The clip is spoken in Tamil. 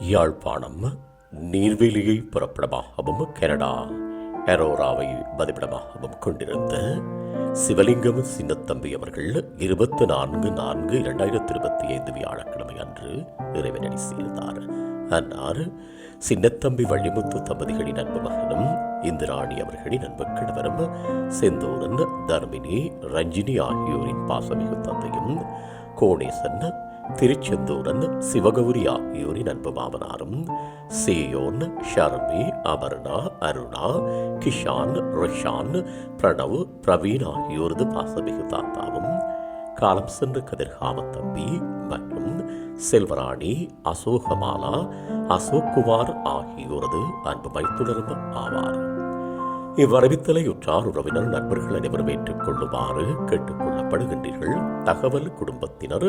யாழ்ப்பாணம் நீர்வேலியை புறப்படமாகவும் கனடா அரோராவை பதிப்பிடமாகவும் கொண்டிருந்த சிவலிங்கம் சின்னத்தம்பி அவர்கள் இருபத்தி நான்கு நான்கு இரண்டாயிரத்தி இருபத்தி ஐந்து வியாழக்கிழமை அன்று இறைவனடி சேர்ந்தார். அன்னார் சின்னத்தம்பி வள்ளிமுத்து தம்பதிகளின் அன்பு மகனும் இந்திராணி அவர்களின் அன்பு கணவரும் செந்தூரன் தர்மினி ரஞ்சினி ஆகியோரின் பாசமிகு தந்தையும் கோணேசன் திருச்செந்தூரன் சிவகௌரி ஆகியோரின் அன்பு மாமனாரும் சேயோன் ஷர்மி அபர்ணா அருணா கிஷான் ரிஷான் பிரணவ் பிரவீன் ஆகியோரது பாசமிகு தாத்தாவும் காலம் சென்ற கதிர்காம தம்பி மற்றும் செல்வராணி அசோகமாலா அசோக்குமார் ஆகியோரது அன்பு மைத்துணரும் ஆவார். இவ்வரவித்தலை உற்றார் உறவினர் நண்பர்கள் அனைவரும் ஏற்றுக்கொள்ளுமாறு கேட்டுக்கொள்ளப்படுகின்றீர்கள் தகவல் குடும்பத்தினர்